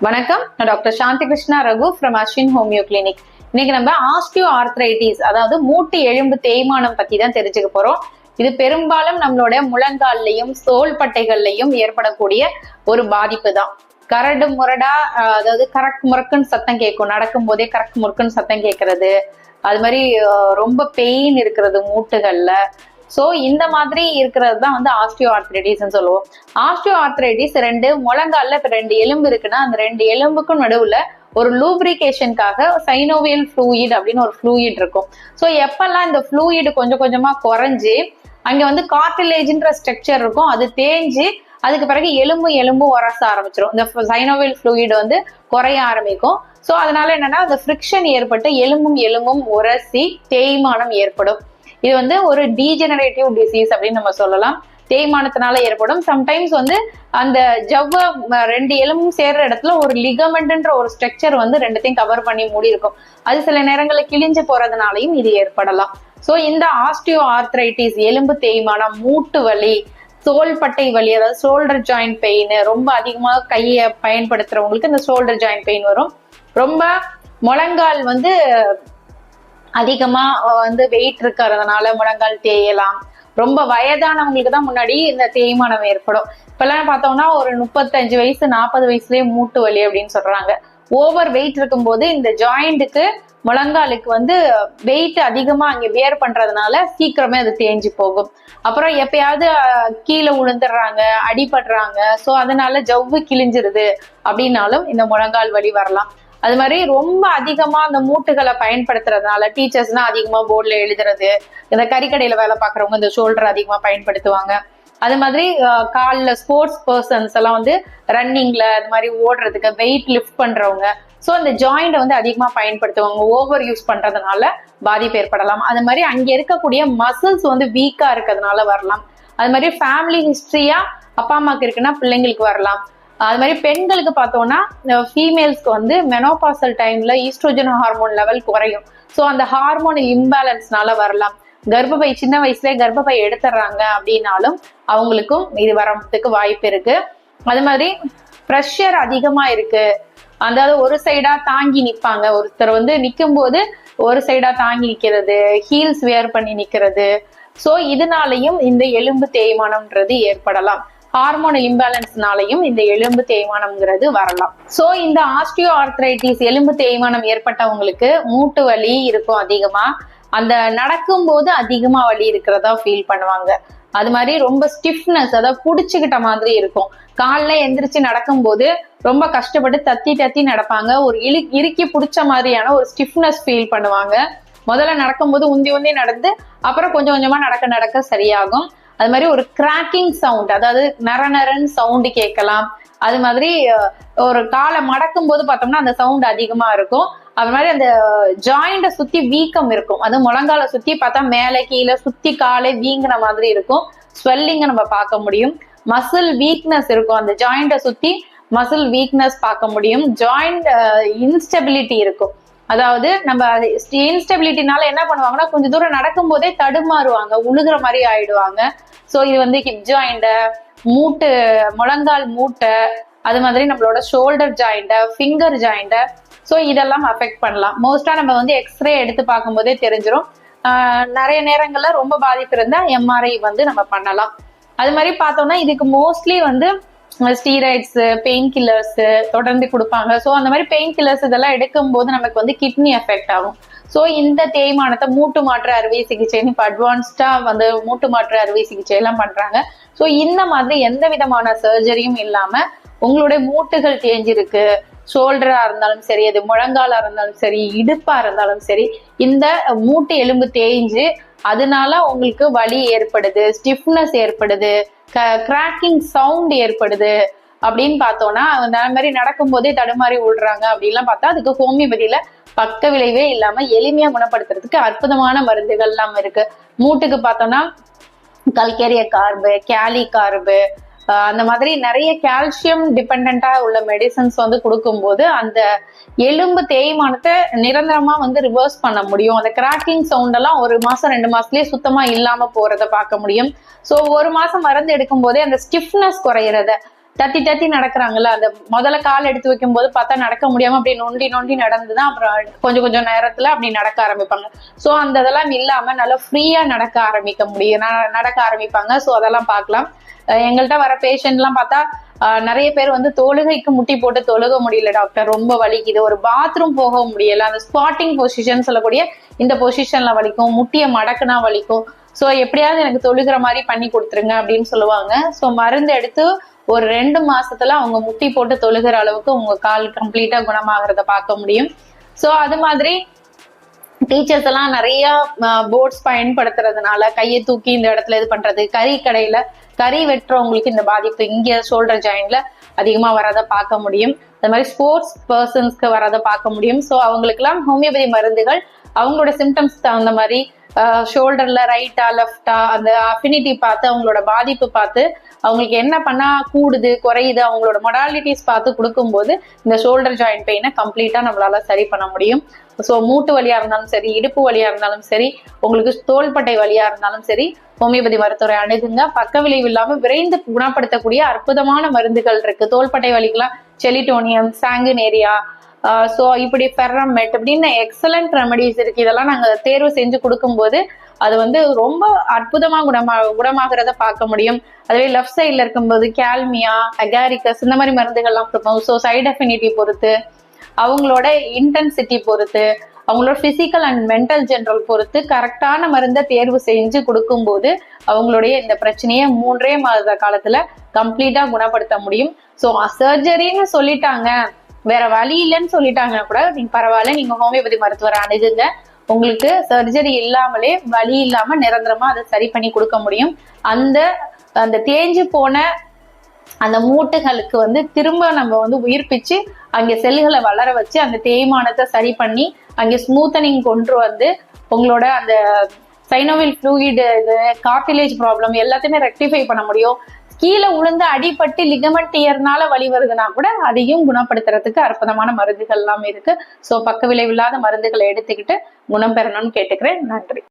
வணக்கம். நான் doctor Shanthi Krishna Raghu from Ashwin homeo clinic இன்னைக்கு நம்ம ஆஸ்டியோ ஆர்த்ரைட்டிஸ் அதாவது மூட்டு எலும்பு தேய்மானம் பத்தி தான் தெரிஞ்சுக்க போறோம். இது பெரும்பாலும் நம்மளோட முழங்கால்லையும் சோல் பட்டைகள்லையும் ஏற்படக்கூடிய ஒரு பாதிப்பு தான். கரடு முரடா அஹ், அதாவது கரக் முறக்குன்னு சத்தம் கேட்கும். நடக்கும் போதே கரக் முறுக்குன்னு சத்தம் கேட்கறது. அது மாதிரி ரொம்ப பெயின் இருக்கிறது மூட்டுகள்ல. ஸோ இந்த மாதிரி இருக்கிறது தான் வந்து ஆஸ்டியோ ஆர்த்ரைட்டிஸ்னு சொல்லுவோம். ஆஸ்டியோ ஆர்த்ரைட்டிஸ் ரெண்டு முழங்கால இப்போ ரெண்டு எலும்பு இருக்குன்னா அந்த ரெண்டு எலும்புக்கும் நடுவில் ஒரு லூப்ரிகேஷனுக்காக சைனோவியல் ஃப்ளூயிட் அப்படின்னு ஒரு ஃப்ளூயிட் இருக்கும். ஸோ எப்பெல்லாம் இந்த ஃப்ளூயிடு கொஞ்சம் கொஞ்சமாக குறைஞ்சி அங்கே வந்து கார்டிலேஜ்ன்ற ஸ்ட்ரக்சர் இருக்கும் அது தேஞ்சு அதுக்கு பிறகு எலும்பு எலும்பும் உரச ஆரம்பிச்சிடும் இந்த சைனோவியல் ஃப்ளூயிட் வந்து குறைய ஆரம்பிக்கும். ஸோ அதனால என்னன்னா அந்த ஃப்ரிக்ஷன் ஏற்பட்டு எலும்பும் எலும்பும் உரசி தேய்மானம் ஏற்படும். இது வந்து ஒரு டீஜெனரேட்டிவ் டிசீஸ் அப்படின்னு நம்ம சொல்லலாம். தேய்மானத்தினால ஏற்படும். சம்டைம்ஸ் வந்து அந்த ஜவ்வ ரெண்டு எலும்பும் சேர்ற இடத்துல ஒரு லிகமெண்ட்ன்ற ஒரு ஸ்ட்ரக்சர் வந்து ரெண்டுத்தையும் கவர் பண்ணி மூடி இருக்கும். அது சில நேரங்களில் கிழிஞ்சு போறதுனாலையும் இது ஏற்படலாம். ஸோ இந்த ஆஸ்டியோ ஆர்த்ரைட்டிஸ் எலும்பு தேய்மானம் மூட்டு வலி தோள்பட்டை வலி அதாவது ஷோல்டர் ஜாயிண்ட் பெயின் ரொம்ப அதிகமாக கையை பயன்படுத்துறவங்களுக்கு இந்த ஷோல்டர் ஜாயிண்ட் பெயின் வரும். ரொம்ப முழங்கால் வந்து அதிகமா வந்து வெயிட் இருக்கிறதுனால முழங்கால் தேயலாம். ரொம்ப வயதானவங்களுக்கு தான் முன்னாடி இந்த தேய்மானம் ஏற்படும். இப்பெல்லாம் பார்த்தோம்னா ஒரு முப்பத்தஞ்சு வயசு நாற்பது வயசுலயே மூட்டு வலி அப்படின்னு சொல்றாங்க. ஓவர் வெயிட் இருக்கும்போது இந்த ஜாயிண்ட்டுக்கு முழங்காலுக்கு வந்து வெயிட் அதிகமாக அங்கே வியர் பண்றதுனால சீக்கிரமே அது தேஞ்சு போகும். அப்புறம் எப்பயாவது கீழே விழுந்துடுறாங்க அடிபடுறாங்க. ஸோ அதனால ஜவ்வு கிழிஞ்சிருது அப்படின்னாலும் இந்த முழங்கால் வலி வரலாம். அது மாதிரி ரொம்ப அதிகமா அந்த மூட்டுகளை பயன்படுத்துறதுனால டீச்சர்ஸ்னா அதிகமா போர்டில் எழுதுறது இந்த கறிக்கடையில வேலை பார்க்குறவங்க இந்த ஷோல்டர் அதிகமா பயன்படுத்துவாங்க. அது மாதிரி காலில் ஸ்போர்ட்ஸ் பர்சன்ஸ் எல்லாம் வந்து ரன்னிங்ல அது மாதிரி ஓடுறதுக்கு வெயிட் லிஃப்ட் பண்றவங்க. ஸோ அந்த ஜாயிண்ட்டை வந்து அதிகமாக பயன்படுத்துவாங்க. ஓவர் யூஸ் பண்ணுறதுனால பாதிப்பு ஏற்படலாம். அது மாதிரி அங்கே இருக்கக்கூடிய மசில்ஸ் வந்து வீக்காக இருக்கிறதுனால வரலாம். அது மாதிரி ஃபேமிலி ஹிஸ்ட்ரியாக அப்பா அம்மாவுக்கு இருக்குன்னா பிள்ளைங்களுக்கு வரலாம். அது மாதிரி பெண்களுக்கு பார்த்தோம்னா ஃபீமேல்ஸ்க்கு வந்து மெனோபாசல் டைம்ல ஈஸ்ட்ரோஜன் ஹார்மோன் லெவல் குறையும். ஸோ அந்த ஹார்மோன் இம்பேலன்ஸ்னால வரலாம். கர்ப்பப்பை சின்ன வயசுலயே கர்ப்பப்பை எடுத்துடுறாங்க அப்படின்னாலும் அவங்களுக்கும் இது வரத்துக்கு வாய்ப்பு இருக்கு. அது மாதிரி ப்ரெஷர் அதிகமா இருக்கு. அதாவது ஒரு சைடா தாங்கி நிற்பாங்க ஒருத்தர் வந்து நிற்கும் போது ஒரு சைடா தாங்கி நிற்கிறது ஹீல்ஸ் வேர் பண்ணி நிற்கிறது ஸோ இதனாலையும் இந்த எலும்பு தேய்மானம்ன்றது ஏற்படலாம். ஹார்மோன் இம்பேலன்ஸ்னாலையும் இந்த எலும்பு தேய்மானம்ங்கிறது வரலாம். சோ இந்த ஆஸ்டியோ ஆர்த்ரைட்டிஸ் எலும்பு தேய்மானம் ஏற்பட்டவங்களுக்கு மூட்டு வலி இருக்கும் அதிகமா. அந்த நடக்கும்போது அதிகமா வலி இருக்கிறதா ஃபீல் பண்ணுவாங்க. அது மாதிரி ரொம்ப ஸ்டிஃப்னஸ் அதாவது புடிச்சுக்கிட்ட மாதிரி இருக்கும். காலில் எந்திரிச்சு நடக்கும்போது ரொம்ப கஷ்டப்பட்டு தத்தி தத்தி நடப்பாங்க. ஒரு இழு இறுக்கி பிடிச்ச மாதிரியான ஒரு ஸ்டிஃப்னஸ் ஃபீல் பண்ணுவாங்க. முதல்ல நடக்கும்போது உந்தி உந்தி நடந்து அப்புறம் கொஞ்சம் கொஞ்சமா நடக்க நடக்க சரியாகும். அது மாதிரி ஒரு கிராக்கிங் சவுண்ட் அதாவது நர நரன் சவுண்டு கேட்கலாம். அது மாதிரி ஒரு காலை மடக்கும் போது பார்த்தோம்னா அந்த சவுண்ட் அதிகமா இருக்கும். அது மாதிரி அந்த ஜாயிண்ட சுத்தி வீக்கம் இருக்கும். அது முழங்கால சுத்தி பார்த்தா மேலே கீழே சுத்தி காலை வீங்கின மாதிரி இருக்கும். ஸ்வெல்லிங்கை நம்ம பார்க்க முடியும். மசில் வீக்னஸ் இருக்கும். அந்த ஜாயிண்ட சுத்தி மசில் வீக்னஸ் பார்க்க முடியும். ஜாயிண்ட் இன்ஸ்டெபிலிட்டி இருக்கும். அதாவது நம்ம இன்ஸ்டெபிலிட்டினால என்ன பண்ணுவாங்கன்னா கொஞ்சம் தூரம் நடக்கும் போதே தடுமாறுவாங்க உழுகுற மாதிரி ஆயிடுவாங்க. ஸோ இது வந்து ஹிப் ஜாயிண்ட மூட்டு முழங்கால் மூட்டை அது மாதிரி நம்மளோட shoulder joint finger joint so இதெல்லாம் அஃபெக்ட் பண்ணலாம். மோஸ்டா நம்ம வந்து எக்ஸ்ரே எடுத்து பார்க்கும்போதே தெரிஞ்சிரும். நிறைய நேரங்கள்ல ரொம்ப பாதிப்பு இருந்தா எம்ஆர்ஐ வந்து நம்ம பண்ணலாம். அது மாதிரி பார்த்தோம்னா இதுக்கு மோஸ்ட்லி வந்து ஸ்டீராய்ட்ஸ் பெயின் கில்லர்ஸ் தொடர்ந்து கொடுப்பாங்க. ஸோ அந்த மாதிரி பெயின் கில்லர்ஸ் இதெல்லாம் எடுக்கும்போது நமக்கு வந்து கிட்னி எஃபெக்ட் ஆகும். ஸோ இந்த தேய்மானத்தை மூட்டு மாற்று அறுவை சிகிச்சைன்னு இப்போ அட்வான்ஸ்டாக வந்து மூட்டு மாற்று அறுவை சிகிச்சை எல்லாம் பண்றாங்க. ஸோ இந்த மாதிரி எந்த விதமான சர்ஜரியும் இல்லாம உங்களுடைய மூட்டுகள் தேஞ்சிருக்கு. ஷோல்டரா இருந்தாலும் சரி அது முழங்காலா இருந்தாலும் சரி இடுப்பா இருந்தாலும் சரி இந்த மூட்டு எலும்பு தேய்ஞ்சு அதனால உங்களுக்கு வலி ஏற்படுது ஸ்டிஃப்னஸ் ஏற்படுது கிராக்கிங் சவுண்ட் ஏற்படுது அப்படின்னு பார்த்தோம்னா அந்த மாதிரி நடக்கும்போதே தடுமாறி விடுறாங்க அப்படின்லாம் பார்த்தா அதுக்கு ஹோமியோபதியில பக்க விளைவே இல்லாம எளிமையா குணப்படுத்துறதுக்கு அற்புதமான மருந்துகள் எல்லாம் இருக்கு. மூட்டுக்கு பார்த்தோம்னா கல்கேரிய கார்பு கேலி கார்பு அந்த மாதிரி நிறைய கால்சியம் டிபெண்டா உள்ள மெடிசன்ஸ் வந்து கொடுக்கும்போது அந்த எலும்பு தேய்மானத்தை நிரந்தரமா வந்து ரிவர்ஸ் பண்ண முடியும். அந்த கிராக்கிங் சவுண்ட் எல்லாம் ஒரு மாசம் ரெண்டு மாசத்துலயே சுத்தமா இல்லாம போறத பார்க்க முடியும். ஸோ ஒரு மாசம் மருந்து எடுக்கும் போதே அந்த ஸ்டிஃப்னஸ் குறையிறத தத்தி தத்தி நடக்கிறாங்கல்ல அந்த முதல்ல கால் எடுத்து வைக்கும் போது பார்த்தா நடக்க முடியாம அப்படி நொண்டி நொண்டி நடந்துதான் அப்புறம் கொஞ்சம் கொஞ்சம் நேரத்துல அப்படி நடக்க ஆரம்பிப்பாங்க. சோ அந்த இதெல்லாம் இல்லாம நல்லா ஃப்ரீயா நடக்க ஆரம்பிக்க முடியும். நடக்க ஆரம்பிப்பாங்க. சோ அதெல்லாம் பார்க்கலாம். எங்கள்கிட்ட வர பேஷண்ட் எல்லாம் பார்த்தா அஹ் நிறைய பேர் வந்து தொழுகைக்கு முட்டி போட்டு தொழுக முடியல டாக்டர் ரொம்ப வலிக்குது. ஒரு பாத்ரூம் போக முடியல. அந்த ஸ்பாட்டிங் பொசிஷன் சொல்லக்கூடிய இந்த பொசிஷன்ல வலிக்கும். முட்டிய மடக்குனா வலிக்கும். ஸோ எப்படியாவது எனக்கு தொழுகிற மாதிரி பண்ணி கொடுத்துருங்க அப்படின்னு சொல்லுவாங்க. ஸோ மருந்து எடுத்து ஒரு ரெண்டு மாசத்துல அவங்க முட்டி போட்டு தொழுகிற அளவுக்கு உங்க கால் கம்ப்ளீட்டா குணமாகறத பார்க்க முடியும். ஸோ அது மாதிரி டீச்சர்ஸ் எல்லாம் நிறைய போர்ட்ஸ் பயன்படுத்துறதுனால கையை தூக்கி இந்த இடத்துல இது பண்றது கறி கடையில கறி வெட்டுறவங்களுக்கு இந்த பாதிப்பு இங்க ஷோல்டர் ஜாயின்ல அதிகமா வராத பார்க்க முடியும். அது மாதிரி ஸ்போர்ட்ஸ் பர்சன்ஸ்க்கு வராத பார்க்க முடியும். ஸோ அவங்களுக்கெல்லாம் ஹோமியோபதி மருந்துகள் அவங்களோட சிம்டம்ஸ் தகுந்த மாதிரி ஷோல்டர்ல ரைட்டா லெஃப்டா அந்த அஃபினிட்டி பார்த்து அவங்களோட பாதிப்பு பார்த்து அவங்களுக்கு என்ன பண்ணா கூடுது குறையுது அவங்களோட மொடாலிட்டிஸ் பார்த்து கொடுக்கும்போது இந்த ஷோல்டர் ஜாயிண்ட் பெயினை கம்ப்ளீட்டா நம்மளால சரி பண்ண முடியும். ஸோ மூட்டு வலியா இருந்தாலும் சரி இடுப்பு வலியா இருந்தாலும் சரி உங்களுக்கு தோள்பட்டை வலியா இருந்தாலும் சரி ஹோமியோபதி மருத்துவரை அணுகுங்க. பக்க விளைவு இல்லாம விரைந்து குணப்படுத்தக்கூடிய அற்புதமான மருந்துகள் இருக்கு. தோள்பட்டை வலிக்கெல்லாம் செலிட்டோனியம் சாங்குனேரியா ஸோ இப்படி ஃபெர்ரமெட் அப்படின்னு எக்ஸலண்ட் ரெமடிஸ் இருக்கு. இதெல்லாம் நாங்கள் தேர்வு செஞ்சு கொடுக்கும்போது அது வந்து ரொம்ப அற்புதமா குணமா குணமாகிறத பார்க்க முடியும். அதுவே லெஃப்ட் சைட்ல இருக்கும்போது கேல்மியா அகாரிக்கஸ் இந்த மாதிரி மருந்துகள்லாம் கொடுப்போம். ஸோ சைடு அஃபினிட்டி பொறுத்து அவங்களோட இன்டென்சிட்டி பொறுத்து அவங்களோட பிசிக்கல் அண்ட் மென்டல் ஜென்ரல் பொறுத்து கரெக்டான மருந்தை தேர்வு செஞ்சு கொடுக்கும்போது அவங்களுடைய இந்த பிரச்சனையை மூன்றே மாத காலத்துல கம்ப்ளீட்டா குணப்படுத்த முடியும். ஸோ சர்ஜரின்னு சொல்லிட்டாங்க. வேற வழி இல்லைன்னு சொல்லிட்டாங்கன்னா கூட நீங்க பரவாயில்ல நீங்க ஹோமியோபதி மருத்துவரை அணுகுங்க. உங்களுக்கு சர்ஜரி இல்லாமலே வலி இல்லாம நிரந்தரமா அதை சரி பண்ணி கொடுக்க முடியும். அந்த அந்த தேஞ்சு போன அந்த மூட்டுகளுக்கு வந்து திரும்ப நம்ம வந்து உயிர்ப்பிச்சு அங்க செல்களை வளர வச்சு அந்த தேய்மானத்தை சரி பண்ணி அங்க ஸ்மூத்தனிங் கொண்டு வந்து உங்களோட அந்த சைனோவில் ஃப்ளூயிடு இது கார்டிலேஜ் ப்ராப்ளம் எல்லாத்தையுமே ரெக்டிஃபை பண்ண முடியும். கீழே உளுந்து அடிபட்டு லிகமெண்ட் டியர்னால வலி வருதுன்னா கூட அதையும் குணப்படுத்துறதுக்கு அற்புதமான மருந்துகள் எல்லாம் இருக்கு. ஸோ பக்க விளைவில்லாத மருந்துகளை எடுத்துக்கிட்டு குணம் பெறணும்னு கேட்டுக்கிறேன். நன்றி.